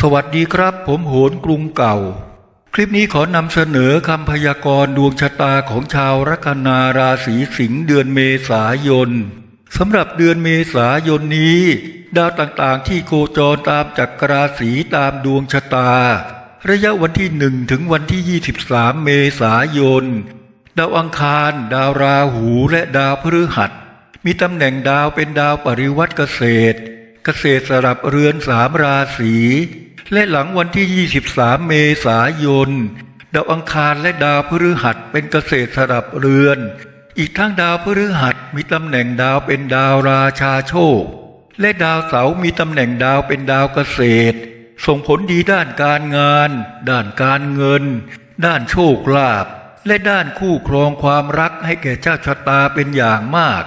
สวัสดีครับ ผมโหนกรุงเก่า คลิปนี้ขอนำเสนอคำพยากรณ์ดวงชะตาของชาวลัคนาราศีสิงห์เดือนเมษายนสำหรับเดือนเมษายนนี้ ดาวต่างๆที่โคจรตามจักรราศีตามดวงชะตา ระยะวันที่หนึ่งถึงวันที่ 23 เมษายน ดาวอังคาร ดาวราหูและดาวพฤหัส มีตำแหน่งดาวเป็นดาวปริวัติเกษตร เกษตรสลับเรือนสามราศีและหลังวันที่ 23 เมษายน ดาวอังคารและดาวพฤหัสเป็นเกษตรสลับเรือน อีกทั้งดาวพฤหัสมีตำแหน่งดาวเป็นดาวราชาโชค และดาวเสาร์มีตำแหน่งดาวเป็นดาวเกษตร ส่งผลดีด้านการงาน ด้านการเงิน ด้านโชคลาภและด้านคู่ครองความรักให้แก่เจ้าชะตาเป็นอย่างมาก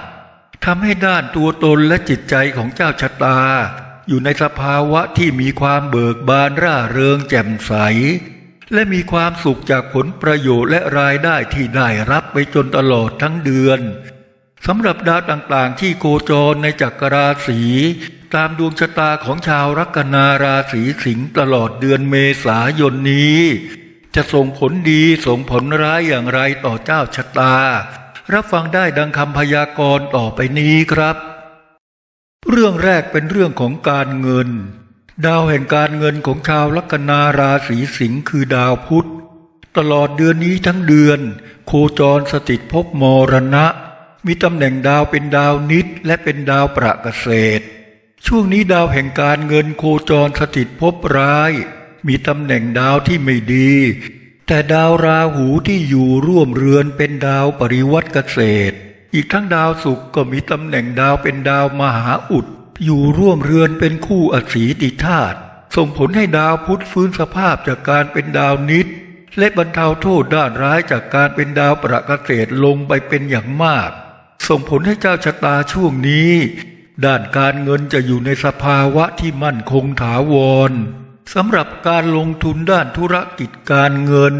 ทำให้ด้านตัวตนและจิตใจของเจ้าชะตา อยู่ในสภาวะที่มีความเบิกบานร่าเริงแจ่มใส และมีความสุขจากผลประโยชน์และรายได้ที่ได้รับไปจนตลอดทั้งเดือนสำหรับดาวต่างๆ ที่โคจรในจักรราศีตามดวงชะตาของชาวลัคนาราศีสิงห์ตลอดเดือนเมษายนนี้ จะส่งผลดีส่งผลร้ายอย่างไรต่อเจ้าชะตา รับฟังได้ดังคำพยากรณ์ต่อไปนี้ครับ เรื่องแรกเป็นเรื่องของการเงิน ดาวแห่งการเงินของชาวลัคนาราศีสิงห์คือดาวพุธ ตลอดเดือนนี้ทั้งเดือน โคจรสถิตภพมรณะ มีตำแหน่งดาวเป็นดาวนิดและเป็นดาวประเกษตร ช่วงนี้ดาวแห่งการเงินโคจรสถิตภพร้าย มีตำแหน่งดาวที่ไม่ดี แต่ดาวราหูที่อยู่ร่วมเรือนเป็นดาวปริวัติเกษตร อีกทั้งดาวศุกร์ก็มีตำแหน่งดาวเป็นดาวมหาอุด อยู่ร่วมเรือนเป็นคู่อสีติธาตุส่งผลให้ดาวพุธฟื้นสภาพจากการเป็นดาวนิดและบรรเทาโทษด้านร้ายจากการเป็นดาวประเกษตรลงไปเป็นอย่างมาก ส่งผลให้เจ้าชะตาช่วงนี้ ด้านการเงินจะอยู่ในสภาวะที่มั่นคงถาวร สำหรับการลงทุนด้านธุรกิจการเงิน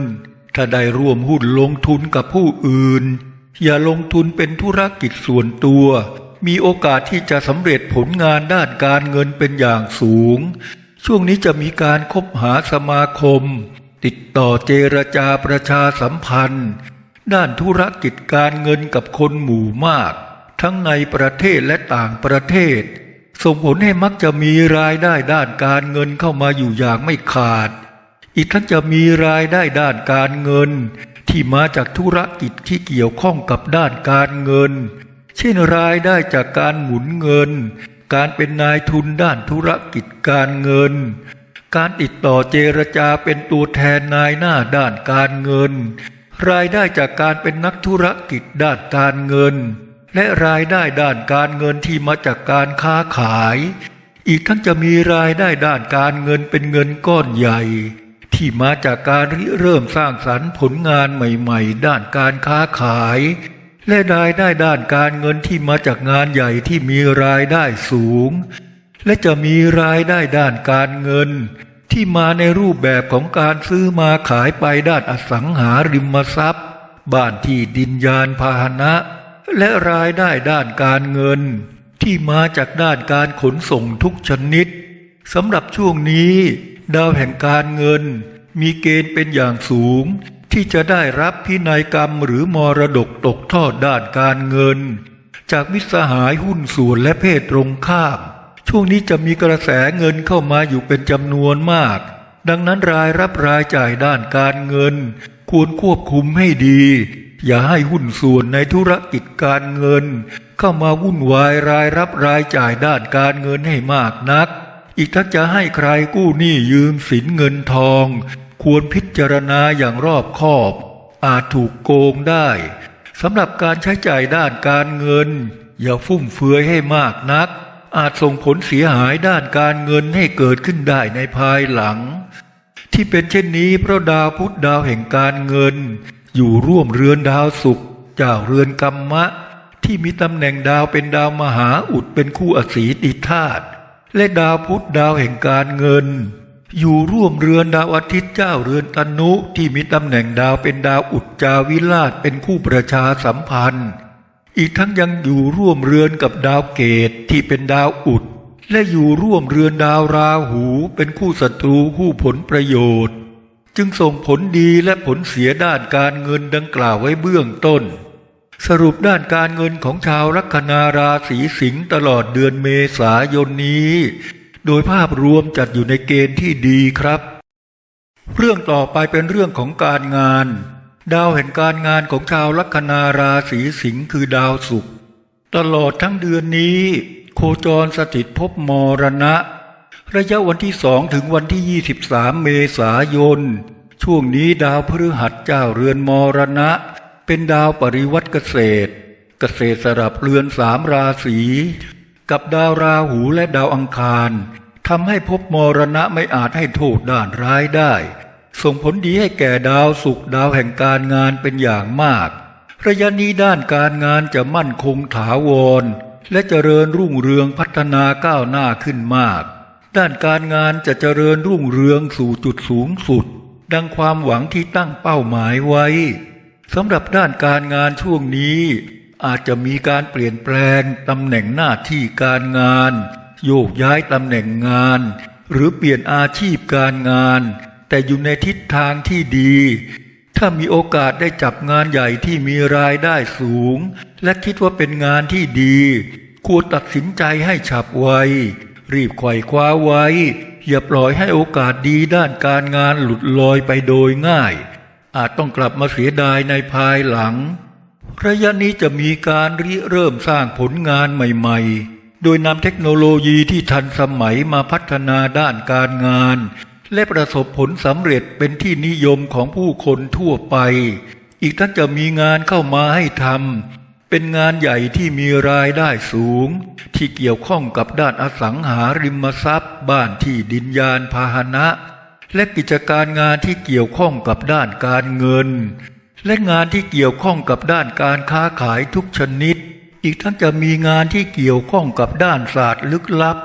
ถ้าได้ร่วมหุ้นลงทุนกับผู้อื่น อย่าลงทุนเป็นธุรกิจส่วนตัว มีโอกาสที่จะสำเร็จผลงานด้านการเงินเป็นอย่างสูง ช่วงนี้จะมีการคบหาสมาคม ติดต่อเจรจาประชาสัมพันธ์ ด้านธุรกิจการเงินกับคนหมู่มาก ทั้งในประเทศและต่างประเทศ ส่งผลให้มักจะมีรายได้ด้านการเงินเข้ามาอยู่อย่างไม่ขาด อีกทั้งจะมีรายได้ด้านการเงิน ที่มาจากธุรกิจที่เกี่ยวข้องกับด้านการเงิน เช่นรายได้จากการหมุนเงิน การเป็นนายทุนด้านธุรกิจการเงิน การติดต่อเจรจาเป็นตัวแทนนายหน้าด้านการเงิน รายได้จากการเป็นนักธุรกิจด้านการเงิน และรายได้ด้านการเงินที่มาจากการค้าขาย อีกทั้งจะมีรายได้ด้านการเงินเป็นเงินก้อนใหญ่ ที่มาจากการริเริ่มสร้างสรรค์ผลงานใหม่ๆ ด้านการค้าขาย และรายได้ด้านการเงินที่มาจากงานใหญ่ที่มีรายได้สูง และจะมีรายได้ด้านการเงิน ที่มาในรูปแบบของการซื้อมาขายไปด้านอสังหาริมทรัพย์ บ้านที่ดินยานพาหนะ และรายได้ด้านการเงิน ที่มาจากด้านการขนส่งทุกชนิดสำหรับช่วงนี้ ดาวแห่งการเงิน มีเกณฑ์เป็นอย่างสูง ที่จะได้รับพินัยกรรมหรือมรดกตกทอดด้านการเงิน จากมิสหายหุ้นส่วนและเพศตรงข้ามช่วงนี้จะมีกระแสเงินเข้ามาอยู่เป็นจำนวนมาก ดังนั้นรายรับรายจ่ายด้านการเงิน ควรควบคุมให้ดี อย่าให้หุ้นส่วนในธุรกิจการเงิน เข้ามาวุ่นวายรายรับรายจ่ายด้านการเงินให้มากนัก อีกทั้งจะให้ใครกู้หนี้ยืมสินเงินทอง ควรพิจารณาอย่างรอบคอบ อาจถูกโกงได้สำหรับการใช้จ่ายด้านการเงิน อย่าฟุ่มเฟือยให้มากนัก อาจส่งผลเสียหายด้านการเงินให้เกิดขึ้นได้ในภายหลัง ที่เป็นเช่นนี้เพราะดาวพุธดาวแห่งการเงิน อยู่ร่วมเรือนดาวศุกร์เจ้าเรือนกรรมะ ที่มีตำแหน่งดาวเป็นดาวมหาอุดเป็นคู่อสีติธาตุและดาวพุธดาวแห่งการเงิน อยู่ร่วมเรือนดาวอาทิตย์เจ้าเรือนตนุที่มีตำแหน่งดาวเป็นดาวอุดจาวิราชเป็นคู่ประชาสัมพันธ์ อีกทั้งยังอยู่ร่วมเรือนกับดาวเกตที่เป็นดาวอุด และอยู่ร่วมเรือนดาวราหูเป็นคู่ศัตรูคู่ผลประโยชน์ จึงส่งผลดีและผลเสียด้านการเงินดังกล่าวไว้เบื้องต้น สรุปด้านการเงินของชาวลัคนาราศีสิงห์ตลอดเดือนเมษายนนี้ โดยภาพรวมจัดอยู่ในเกณฑ์ที่ดีครับ เรื่องต่อไปเป็นเรื่องของการงาน ดาวแห่งการงานของชาวลัคนาราศีสิงห์คือดาวศุกร์ตลอดทั้งเดือนนี้ โคจรสถิตภพมรณะ ระยะวันที่สองถึงวันที่ 23 เมษายน ช่วงนี้ดาวพฤหัสเจ้าเรือนมรณะ เป็นดาวปริวัติเกษตร เกษตรสลับเรือนสามราศีกับดาวราหูและดาวอังคารทำให้ภพมรณะไม่อาจให้โทษด้านร้ายได้ ส่งผลดีให้แก่ดาวศุกร์ดาวแห่งการงานเป็นอย่างมาก ระยะนี้ด้านการงานจะมั่นคงถาวร และเจริญรุ่งเรืองพัฒนาก้าวหน้าขึ้นมาก ด้านการงานจะเจริญรุ่งเรืองสู่จุดสูงสุด ดังความหวังที่ตั้งเป้าหมายไว้สำหรับด้านการงานช่วงนี้ อาจจะมีการเปลี่ยนแปลงตำแหน่งหน้าที่การงาน โยกย้ายตำแหน่งงาน หรือเปลี่ยนอาชีพการงาน แต่อยู่ในทิศทางที่ดี ถ้ามีโอกาสได้จับงานใหญ่ที่มีรายได้สูง และคิดว่าเป็นงานที่ดี ควรตัดสินใจให้ฉับไว รีบไขว่คว้าไว้ อย่าปล่อยให้โอกาสดีด้านการงานหลุดลอยไปโดยง่าย อาจต้องกลับมาเสียดายในภายหลัง ระยะนี้จะมีการริเริ่มสร้างผลงานใหม่ ๆ โดยนำเทคโนโลยีที่ทันสมัยมาพัฒนาด้านการงาน และประสบผลสำเร็จเป็นที่นิยมของผู้คนทั่วไป อีกทั้งจะมีงานเข้ามาให้ทำ เป็นงานใหญ่ที่มีรายได้สูง ที่เกี่ยวข้องกับด้านอสังหาริมทรัพย์ บ้านที่ดินยานพาหนะ และกิจการงานที่เกี่ยวข้องกับด้านการเงิน และงานที่เกี่ยวข้องกับด้านการค้าขายทุกชนิด อีกทั้งจะมีงานที่เกี่ยวข้องกับด้านศาสตร์ลึกลับ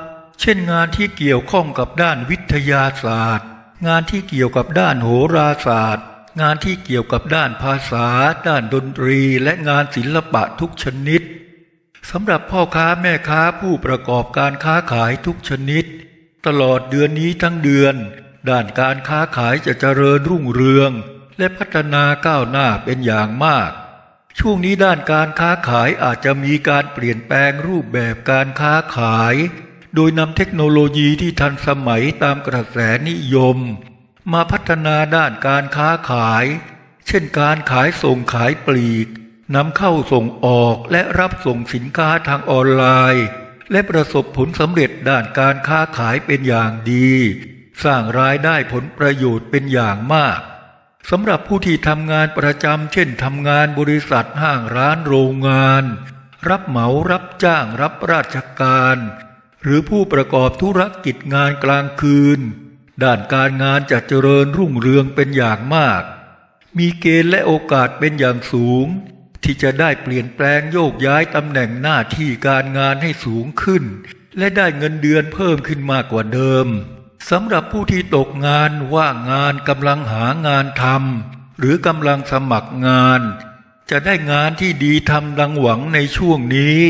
เช่นงานที่เกี่ยวข้องกับด้านวิทยาศาสตร์ งานที่เกี่ยวกับด้านโหราศาสตร์ งานที่เกี่ยวกับด้านภาษา ด้านดนตรีและงานศิลปะทุกชนิดสำหรับพ่อค้าแม่ค้าผู้ประกอบการค้าขายทุกชนิด ตลอดเดือนนี้ทั้งเดือน ด้านการค้าขายจะเจริญรุ่งเรือง และพัฒนาก้าวหน้าเป็นอย่างมาก ช่วงนี้ด้านการค้าขายอาจจะมีการเปลี่ยนแปลงรูปแบบการค้าขาย โดยนำเทคโนโลยีที่ทันสมัยตามกระแสนิยม มาพัฒนาด้านการค้าขาย เช่นการขายส่งขายปลีกนำเข้าส่งออกและรับส่งสินค้าทางออนไลน์ และประสบผลสำเร็จด้านการค้าขายเป็นอย่างดี สร้างรายได้ผลประโยชน์เป็นอย่างมากสำหรับผู้ที่ทำงานประจำเช่นทำงานบริษัทห้างร้านโรงงาน รับเหมารับจ้างรับราชการ หรือผู้ประกอบธุรกิจงานกลางคืน ด้านการงานจะเจริญรุ่งเรืองเป็นอย่างมาก มีเกณฑ์และโอกาสเป็นอย่างสูง ที่จะได้เปลี่ยนแปลงโยกย้ายตำแหน่งหน้าที่การงานให้สูงขึ้น และได้เงินเดือนเพิ่มขึ้นมากกว่าเดิมสำหรับผู้ที่ตกงานว่างงานกำลังหางานทำหรือกำลังสมัครงาน จะได้งานที่ดีทำดังหวังในช่วงนี้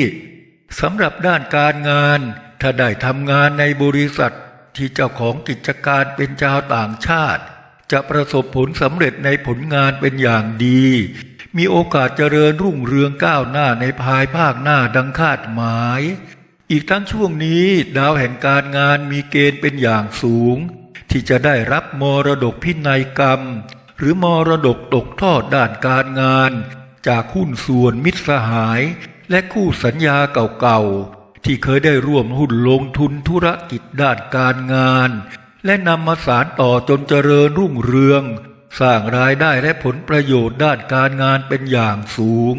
สำหรับด้านการงาน ถ้าได้ทำงานในบริษัท ที่เจ้าของกิจการเป็นชาวต่างชาติ จะประสบผลสำเร็จในผลงานเป็นอย่างดี มีโอกาสเจริญรุ่งเรืองก้าวหน้าในภายภาคหน้าดังคาดหมาย อีกทั้งช่วงนี้ดาวแห่งการงานมีเกณฑ์เป็นอย่างสูง ที่จะได้รับมรดกพินัยกรรม หรือมรดกตกทอดด้านการงาน จากหุ้นส่วนมิตรสหาย และคู่สัญญาเก่าๆ ที่เคยได้ร่วมหุ้นลงทุนธุรกิจด้านการงาน และนำมาสารต่อจนเจริญรุ่งเรือง สร้างรายได้และผลประโยชน์ด้านการงานเป็นอย่างสูง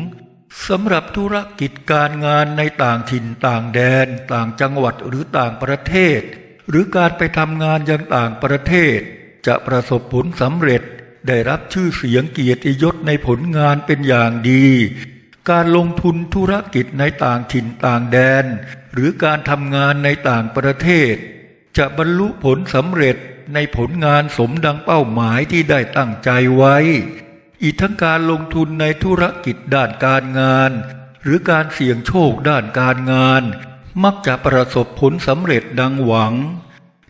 สำหรับธุรกิจการงานในต่างถิ่นต่างแดน ต่างจังหวัดหรือต่างประเทศ หรือการไปทำงานยังต่างประเทศ จะประสบผลสำเร็จได้รับชื่อเสียงเกียรติยศในผลงานเป็นอย่างดี การลงทุนธุรกิจในต่างถิ่นต่างแดน หรือการทำงานในต่างประเทศ จะบรรลุผลสำเร็จในผลงานสมดังเป้าหมายที่ได้ตั้งใจไว้ อีกทั้งการลงทุนในธุรกิจด้านการงาน หรือการเสี่ยงโชคด้านการงาน มักจะประสบผลสำเร็จดังหวัง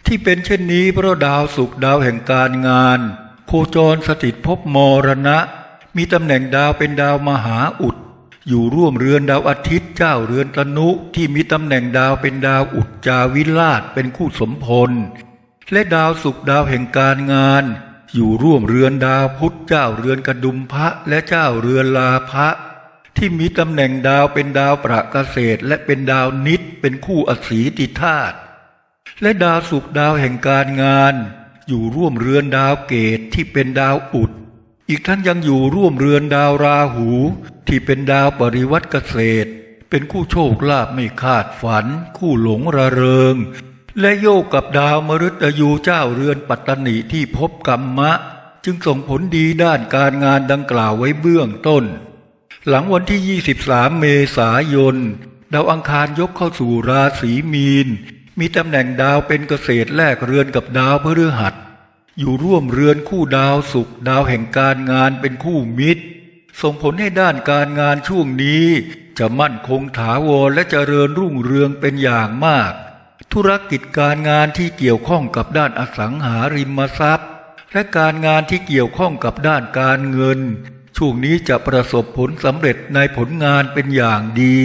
ที่เป็นเช่นนี้เพราะดาวสุขดาวแห่งการงาน โคจรสถิตภพมรณะ มีตำแหน่งดาวเป็นดาวมหาอุด อยู่ร่วมเรือนดาวอาทิตย์เจ้าเรือนตนุที่มีตำแหน่งดาวเป็นดาวอุดจาวิราชเป็นคู่สมพล และดาวสุขดาวแห่งการงาน อยู่ร่วมเรือนดาวพุธเจ้าเรือนกระดุมพระและเจ้าเรือนลาภะที่มีตำแหน่งดาวเป็นดาวประเกษตรและเป็นดาวนิดเป็นคู่อสีติธาตุและดาวสุขดาวแห่งการงาน อยู่ร่วมเรือนดาวเกตที่เป็นดาวอุด อีกทั้งยังอยู่ร่วมเรือนดาวราหู ที่เป็นดาวปริวัติเกษตร เป็นคู่โชคลาภไม่คาดฝัน คู่หลงระเริง และโยกกับดาวมฤตยูเจ้าเรือนปัตตนิที่พบกรรมะ จึงส่งผลดีด้านการงานดังกล่าวไว้เบื้องต้น หลังวันที่ 23 เมษายน ดาวอังคารยกเข้าสู่ราศีมีน มีตำแหน่งดาวเป็นเกษตรแลกเรือนกับดาวพฤหัส อยู่ร่วมเรือนคู่ดาวสุขดาวแห่งการงานเป็นคู่มิตร ส่งผลให้ด้านการงานช่วงนี้ จะมั่นคงถาวรและเจริญรุ่งเรืองเป็นอย่างมาก ธุรกิจการงานที่เกี่ยวข้องกับด้านอสังหาริมทรัพย์ และการงานที่เกี่ยวข้องกับด้านการเงิน ช่วงนี้จะประสบผลสำเร็จในผลงานเป็นอย่างดี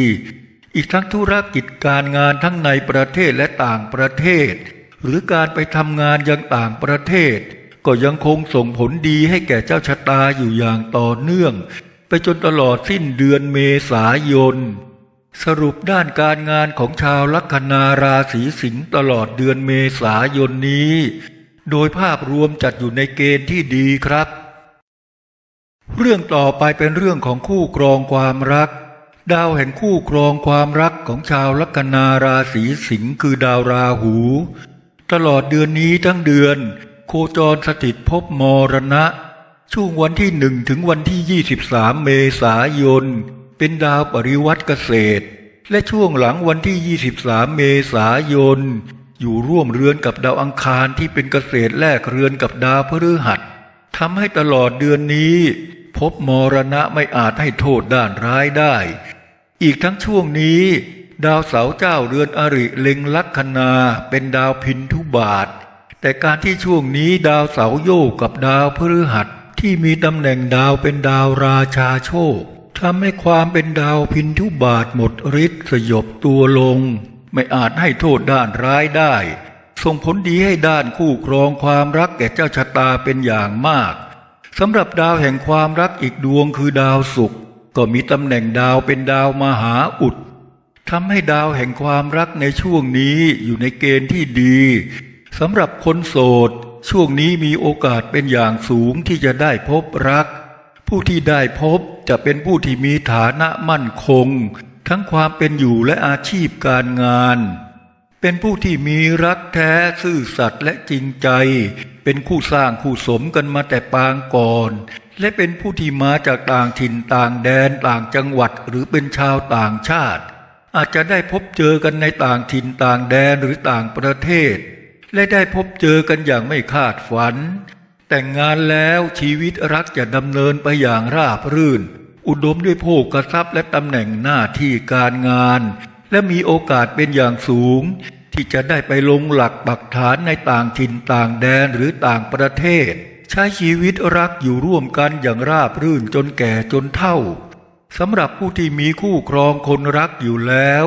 อีกทั้งธุรกิจการงานทั้งในประเทศและต่างประเทศ หรือการไปทำงานยังต่างประเทศ ก็ยังคงส่งผลดีให้แก่เจ้าชะตาอยู่อย่างต่อเนื่อง ไปจนตลอดสิ้นเดือนเมษายน สรุปด้านการงานของชาวลัคนาราศีสิงห์ตลอดเดือนเมษายนนี้ โดยภาพรวมจัดอยู่ในเกณฑ์ที่ดีครับ เรื่องต่อไปเป็นเรื่องของคู่ครองความรักดาวแห่งคู่ครองความรักของชาวลัคนาราศีสิงห์คือดาวราหู ตลอดเดือนนี้ทั้งเดือน โคจรสถิตภพมรณะ ช่วงวันที่หนึ่งถึงวันที่ 23 เมษายน เป็นดาวปริวัติเกษตร และช่วงหลังวันที่ 23 เมษายน อยู่ร่วมเรือนกับดาวอังคารที่เป็นเกษตรแลกเรือนกับดาวพฤหัสทำให้ตลอดเดือนนี้ พบมรณะไม่อาจให้โทษด้านร้ายได้ อีกทั้งช่วงนี้ ดาวเสาเจ้าเรือนอริเล็งลัคนาเป็นดาวพินทุบาท แต่การที่ช่วงนี้ดาวเสาโยกกับดาวพฤหัสที่มีตำแหน่งดาวเป็นดาวราชาโชคทำให้ความเป็นดาวพินทุบาทหมดฤทธิ์สยบตัวลง ไม่อาจให้โทษด้านร้ายได้ ส่งผลดีให้ด้านคู่ครองความรักแก่เจ้าชะตาเป็นอย่างมากสำหรับดาวแห่งความรักอีกดวงคือดาวศุกร์ก็มีตำแหน่งดาวเป็นดาวมหาอุด ทำให้ดาวแห่งความรักในช่วงนี้อยู่ในเกณฑ์ที่ดีสำหรับคนโสด ช่วงนี้มีโอกาสเป็นอย่างสูงที่จะได้พบรัก ผู้ที่ได้พบจะเป็นผู้ที่มีฐานะมั่นคง ทั้งความเป็นอยู่และอาชีพการงาน เป็นผู้ที่มีรักแท้ซื่อสัตย์และจริงใจ เป็นคู่สร้างคู่สมกันมาแต่ปางก่อน และเป็นผู้ที่มาจากต่างถิ่นต่างแดนต่างจังหวัดหรือเป็นชาวต่างชาติ อาจจะได้พบเจอกันในต่างถิ่นต่างแดนหรือต่างประเทศ และได้พบเจอกันอย่างไม่คาดฝัน แต่งงานแล้วชีวิตรักจะดำเนินไปอย่างราบรื่น อุดมด้วยโภคทรัพย์และตำแหน่งหน้าที่การงาน และมีโอกาสเป็นอย่างสูง ที่จะได้ไปลงหลักปักฐานในต่างถิ่นต่างแดนหรือต่างประเทศ ใช้ชีวิตรักอยู่ร่วมกันอย่างราบรื่นจนแก่จนเฒ่า สำหรับผู้ที่มีคู่ครองคนรักอยู่แล้ว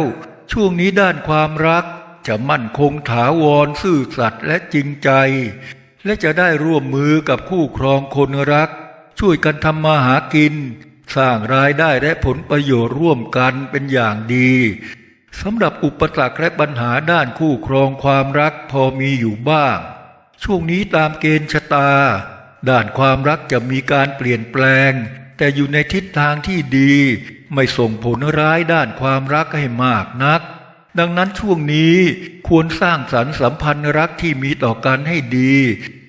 ช่วงนี้ด้านความรักจะมั่นคงถาวรซื่อสัตย์และจริงใจ และจะได้ร่วมมือกับคู่ครองคนรัก ช่วยกันทำมาหากิน สร้างรายได้และผลประโยชน์ร่วมกันเป็นอย่างดีสำหรับอุปสรรคและปัญหาด้านคู่ครองความรักพอมีอยู่บ้าง ช่วงนี้ตามเกณฑ์ชะตา ด้านความรักจะมีการเปลี่ยนแปลง แต่อยู่ในทิศทางที่ดี ไม่ส่งผลร้ายด้านความรักให้มากนัก ดังนั้นช่วงนี้ควรสร้างสรรค์สัมพันธ์รักที่มีต่อกันให้ดี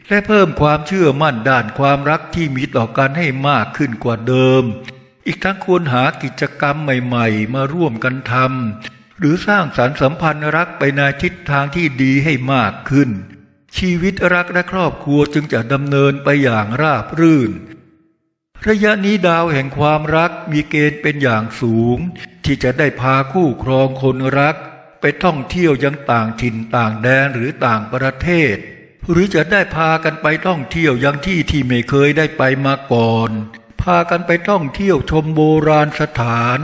และเพิ่มความเชื่อมั่นด้านความรักที่มีต่อกันให้มากขึ้นกว่าเดิม อีกทั้งควรหากิจกรรมใหม่ ๆ มาร่วมกันทำหรือสร้างสรรค์สัมพันธ์รักไปในทิศทางที่ดีให้มากขึ้นชีวิตรักและครอบครัวจึงจะดำเนินไปอย่างราบรื่น ระยะนี้ดาวแห่งความรักมีเกณฑ์เป็นอย่างสูง ที่จะได้พาคู่ครองคนรัก ไปท่องเที่ยวยังต่างถิ่นต่างแดนหรือต่างประเทศ หรือจะได้พากันไปท่องเที่ยวยังที่ที่ไม่เคยได้ไปมาก่อน พากันไปท่องเที่ยวชมโบราณสถาน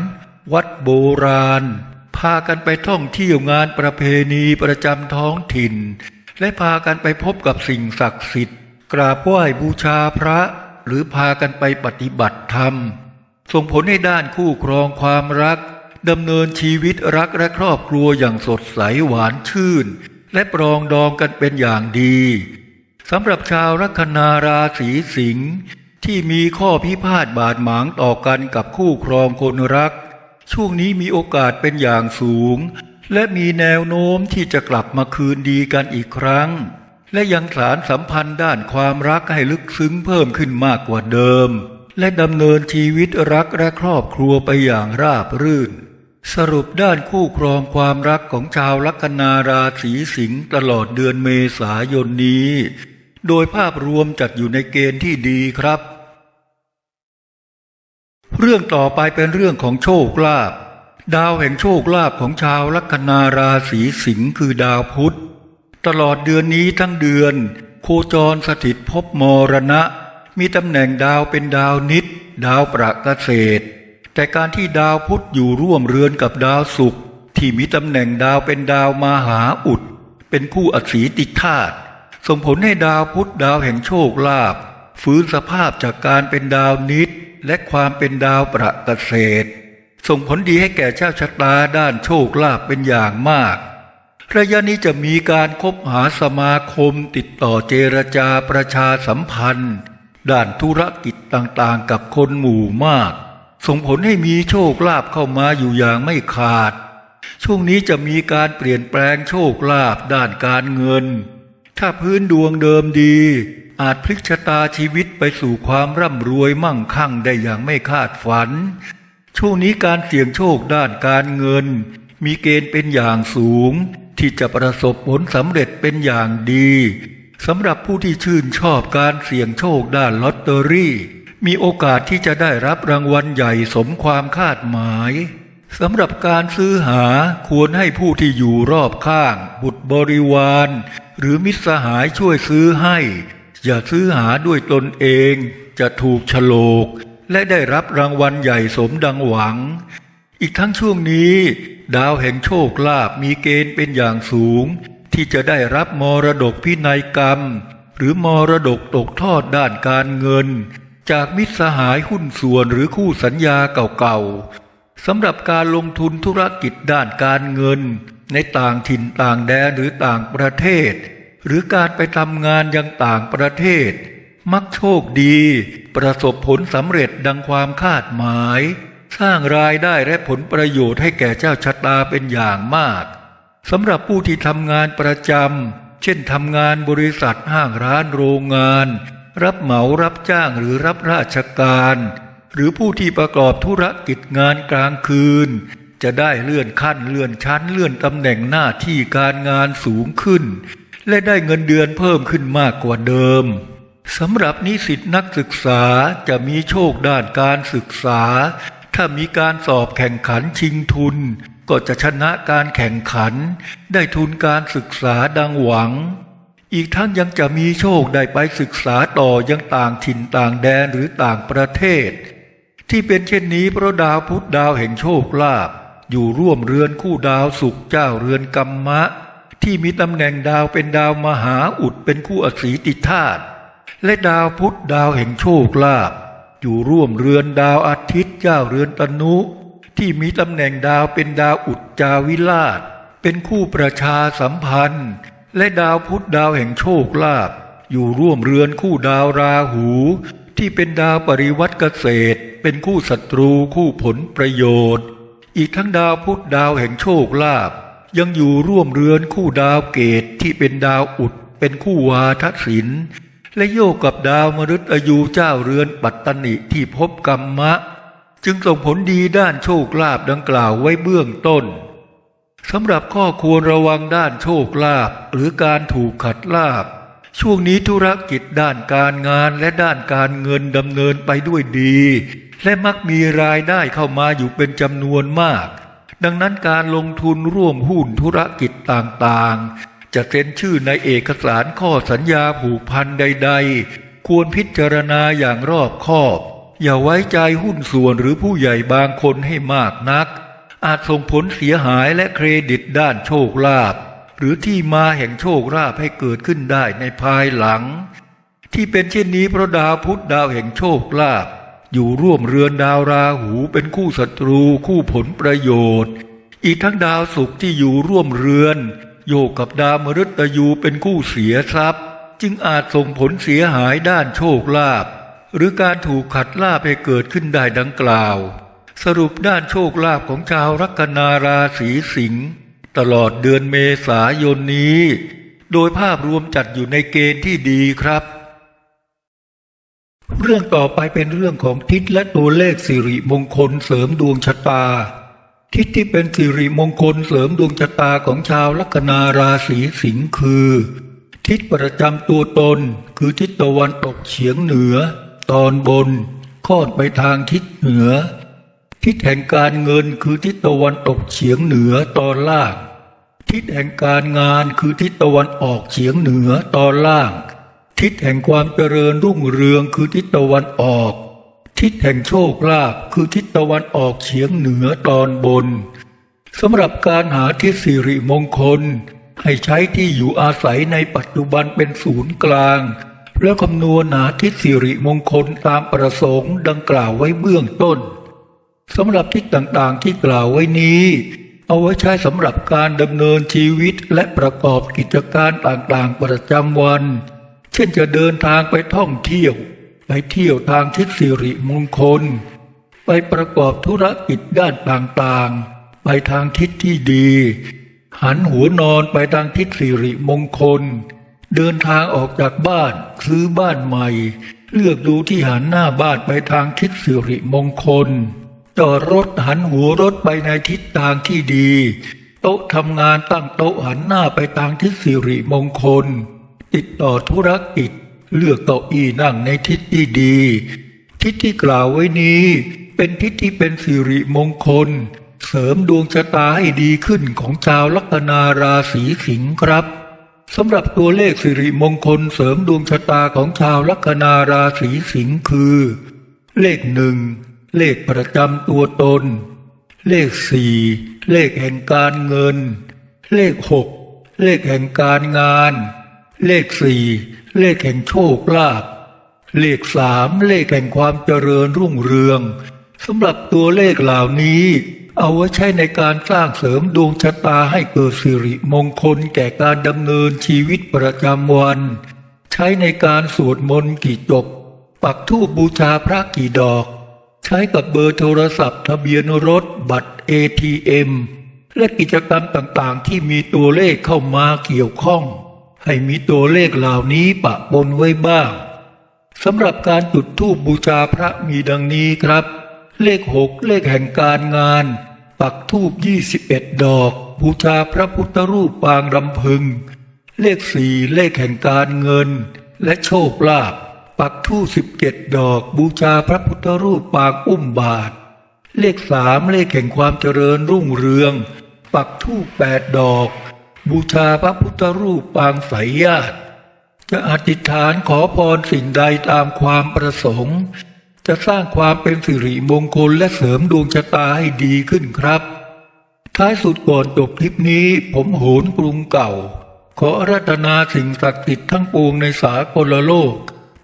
วัดโบราณ พากันไปท่องเที่ยวงานประเพณีประจำท้องถิ่น และพากันไปพบกับสิ่งศักดิ์สิทธิ์ กราบไหว้บูชาพระ หรือพากันไปปฏิบัติธรรม ส่งผลให้ด้านคู่ครองความรักดำเนินชีวิตรักและครอบครัวอย่างสดใสหวานชื่น และปรองดองกันเป็นอย่างดีสำหรับชาวลัคนาราศีสิงห์ที่มีข้อพิพาทบาดหมางต่อกันกับคู่ครองคนรัก ช่วงนี้มีโอกาสเป็นอย่างสูง และมีแนวโน้มที่จะกลับมาคืนดีกันอีกครั้ง และยังสารสัมพันธ์ด้านความรักให้ลึกซึ้งเพิ่มขึ้นมากกว่าเดิม และดำเนินชีวิตรักและครอบครัวไปอย่างราบรื่น สรุปด้านคู่ครองความรักของชาวลัคนาราศีสิงห์ตลอดเดือนเมษายนนี้ โดยภาพรวมจัดอยู่ในเกณฑ์ที่ดีครับ เรื่องต่อไปเป็นเรื่องของโชคลาภดาวแห่งโชคลาภของชาวลัคนาราศีสิงห์คือดาวพุธ ตลอดเดือนนี้ทั้งเดือน โคจรสถิตภพมรณะ มีตำแหน่งดาวเป็นดาวนิด ดาวประเกษตร แต่การที่ดาวพุธอยู่ร่วมเรือนกับดาวศุกร์ที่มีตำแหน่งดาวเป็นดาวมาหาอุด เป็นคู่อสีติธาตุส่งผลให้ดาวพุธดาวแห่งโชคลาภฟื้นสภาพจากการเป็นดาวนิด และความเป็นดาวประเกษตร ส่งผลดีให้แก่เจ้าชะตาด้านโชคลาภเป็นอย่างมาก ระยะนี้จะมีการคบหาสมาคมติดต่อเจรจาประชาสัมพันธ์ ด้านธุรกิจต่างๆกับคนหมู่มาก ส่งผลให้มีโชคลาภเข้ามาอยู่อย่างไม่ขาด ช่วงนี้จะมีการเปลี่ยนแปลงโชคลาภด้านการเงิน ถ้าพื้นดวงเดิมดี อาจพลิกชะตาชีวิตไปสู่ความร่ำรวยมั่งคั่งได้อย่างไม่คาดฝัน ช่วงนี้การเสี่ยงโชคด้านการเงิน มีเกณฑ์เป็นอย่างสูง ที่จะประสบผลสำเร็จเป็นอย่างดีสำหรับผู้ที่ชื่นชอบการเสี่ยงโชคด้านลอตเตอรี่ มีโอกาสที่จะได้รับรางวัลใหญ่สมความคาดหมายสำหรับการซื้อหาควรให้ผู้ที่อยู่รอบข้าง บุตรบริวาร หรือมิตรสหายช่วยซื้อให้ อย่าซื้อหาด้วยตนเอง จะถูกฉลก และได้รับรางวัลใหญ่สมดังหวัง อีกทั้งช่วงนี้ ดาวแห่งโชคลาภมีเกณฑ์เป็นอย่างสูง ที่จะได้รับมรดกพินัยกรรม หรือมรดกตกทอดด้านการเงิน จากมิตรสหายหุ้นส่วนหรือคู่สัญญาเก่าๆสำหรับการลงทุนธุรกิจด้านการเงิน ในต่างถิ่นต่างแดนหรือต่างประเทศ หรือการไปทำงานยังต่างประเทศ มักโชคดี ประสบผลสำเร็จดังความคาดหมาย สร้างรายได้และผลประโยชน์ให้แก่เจ้าชะตาเป็นอย่างมากสำหรับผู้ที่ทำงานประจำเช่นทำงานบริษัทห้างร้านโรงงาน รับเหมารับจ้างหรือรับราชการ หรือผู้ที่ประกอบธุรกิจงานกลางคืน จะได้เลื่อนขั้นเลื่อนชั้นเลื่อนตำแหน่งหน้าที่การงานสูงขึ้น และได้เงินเดือนเพิ่มขึ้นมากกว่าเดิมสำหรับนิสิตนักศึกษาจะมีโชคด้านการศึกษา ถ้ามีการสอบแข่งขันชิงทุน ก็จะชนะการแข่งขัน ได้ทุนการศึกษาดังหวัง อีกทั้งยังจะมีโชคได้ไปศึกษาต่อยังต่างถิ่นต่างแดนหรือต่างประเทศ ที่เป็นเช่นนี้เพราะดาวพุธดาวแห่งโชคลาภอยู่ร่วมเรือนคู่ดาวสุขเจ้าเรือนกรรมะ ที่มีตำแหน่งดาวเป็นดาวมหาอุดเป็นคู่อสีติธาตุและดาวพุธดาวแห่งโชคลาภ อยู่ร่วมเรือนดาวอาทิตย์เจ้าเรือนตนุ ที่มีตำแหน่งดาวเป็นดาวอุจจาวิราช เป็นคู่ประชาสัมพันธ์ และดาวพุธดาวแห่งโชคลาภอยู่ร่วมเรือนคู่ดาวราหู ที่เป็นดาวปริวัติเกษตร เป็นคู่ศัตรูคู่ผลประโยชน์ อีกทั้งดาวพุธดาวแห่งโชคลาภยังอยู่ร่วมเรือนคู่ดาวเกตที่เป็นดาวอุดเป็นคู่วาทศิลป์ และโยกกับดาวมฤตยูเจ้าเรือนปัตตนิที่พบกรรมะ จึงส่งผลดีด้านโชคลาภดังกล่าวไว้เบื้องต้นสำหรับข้อควรระวังด้านโชคลาภหรือการถูกขัดลาภช่วงนี้ธุรกิจด้านการงานและด้านการเงินดำเนินไปด้วยดี และมักมีรายได้เข้ามาอยู่เป็นจำนวนมาก ดังนั้นการลงทุนร่วมหุ้นธุรกิจต่างๆ จะเซ็นชื่อในเอกสารข้อสัญญาผูกพันใด ๆ ควรพิจารณาอย่างรอบคอบ อย่าไว้ใจหุ้นส่วนหรือผู้ใหญ่บางคนให้มากนัก อาจส่งผลเสียหายและเครดิตด้านโชคลาภหรือที่มาแห่งโชคลาภให้เกิดขึ้นได้ในภายหลัง ที่เป็นเช่นนี้เพราะดาวพุธดาวแห่งโชคลาภอยู่ร่วมเรือนดาวราหูเป็นคู่ศัตรูคู่ผลประโยชน์ อีกทั้งดาวศุกร์ที่อยู่ร่วมเรือน โยกกับดาวมฤตยูเป็นคู่เสียทรัพย์ จึงอาจส่งผลเสียหายด้านโชคลาภหรือการถูกขัดลาภให้เกิดขึ้นได้ดังกล่าว สรุปด้านโชคลาภของชาวลัคนาราศีสิงห์ตลอดเดือนเมษายนนี้ โดยภาพรวมจัดอยู่ในเกณฑ์ที่ดีครับ เรื่องต่อไปเป็นเรื่องของทิศและตัวเลขสิริมงคลเสริมดวงชะตา ทิศที่เป็นสิริมงคลเสริมดวงชะตาของชาวลัคนาราศีสิงห์คือ ทิศประจำตัวตน คือทิศตะวันตกเฉียงเหนือ ตอนบนคอนไปทางทิศเหนือ ทิศแห่งการเงินคือทิศตะวันตกเฉียงเหนือตอนล่าง ทิศแห่งการงานคือทิศตะวันออกเฉียงเหนือตอนล่าง ทิศแห่งความเจริญรุ่งเรืองคือทิศตะวันออก ทิศแห่งโชคลาภคือทิศตะวันออกเฉียงเหนือตอนบนสำหรับการหาทิศสิริมงคล ให้ใช้ที่อยู่อาศัยในปัจจุบันเป็นศูนย์กลาง แล้วคำนวณหาทิศสิริมงคลตามประสงค์ดังกล่าวไว้เบื้องต้นสำหรับทิศต่างๆที่กล่าวไว้นี้ เอาไว้ใช้สำหรับการดำเนินชีวิตและประกอบกิจการต่างๆประจำวัน เช่นจะเดินทางไปท่องเที่ยว ไปเที่ยวทางทิศสิริมงคล ไปประกอบธุรกิจด้านต่างๆ ไปทางทิศที่ดี หันหัวนอนไปทางทิศสิริมงคล เดินทางออกจากบ้านซื้อบ้านใหม่ เลือกดูที่หันหน้าบ้านไปทางทิศสิริมงคลจอดรถหันหัวรถไปในทิศทางที่ดี โต๊ะทำงานตั้งโต๊ะหันหน้าไปทางทิศสิริมงคล ติดต่อธุรกิจ เลือกเก้าอี้นั่งในทิศที่ดี ทิศที่กล่าวไว้นี้ เป็นทิศที่เป็นสิริมงคล เสริมดวงชะตาให้ดีขึ้นของชาวลัคนาราศีสิงห์ครับสำหรับตัวเลขสิริมงคลเสริมดวงชะตาของชาวลัคนาราศีสิงห์คือ เลขหนึ่งเลขประจำตัวตน เลขสี่เลขแห่งการเงิน เลขหกเลขแห่งการงาน เลขสี่เลขแห่งโชคลาภเลขสามเลขแห่งความเจริญรุ่งเรืองสำหรับตัวเลขเหล่านี้ เอาไว้ใช้ในการสร้างเสริมดวงชะตาให้เกิดสิริมงคลแก่การดำเนินชีวิตประจำวัน ใช้ในการสวดมนต์กี่จบ ปักธูปบูชาพระกี่ดอก ใช้กับเบอร์โทรศัพท์ทะเบียนรถบัตร ATM และกิจกรรมต่างๆ ที่มีตัวเลขเข้ามาเกี่ยวข้อง ให้มีตัวเลขเหล่านี้ปะปนไว้บ้างสำหรับการจุดธูปบูชาพระมีดังนี้ครับ เลขหกเลขแห่งการงาน ปักธูป21ดดอก บูชาพระพุทธรูปปางรำพึง เลขสี่เลขแห่งการเงิน และโชคลาภปักธูป17ดอก บูชาพระพุทธรูปปางอุ้มบาท เลขสามเลขแห่งความเจริญรุ่งเรือง ปักธูปแปดดอก บูชาพระพุทธรูปปางไสยญาติ จะอธิษฐานขอพรสิ่งใดตามความประสงค์ จะสร้างความเป็นสิริมงคลและเสริมดวงชะตาให้ดีขึ้นครับ ท้ายสุดก่อนจบคลิปนี้ผมโหนกรุงเก่า ขอรัตนาสิ่งศักดิ์สิทธิ์ทั้งปวงในสากลโลก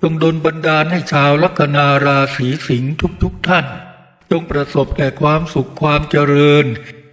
จงดลบันดาลให้ชาวลัคนาราศีสิงห์ทุกๆทท่าน จงประสบแต่ความสุขความเจริญ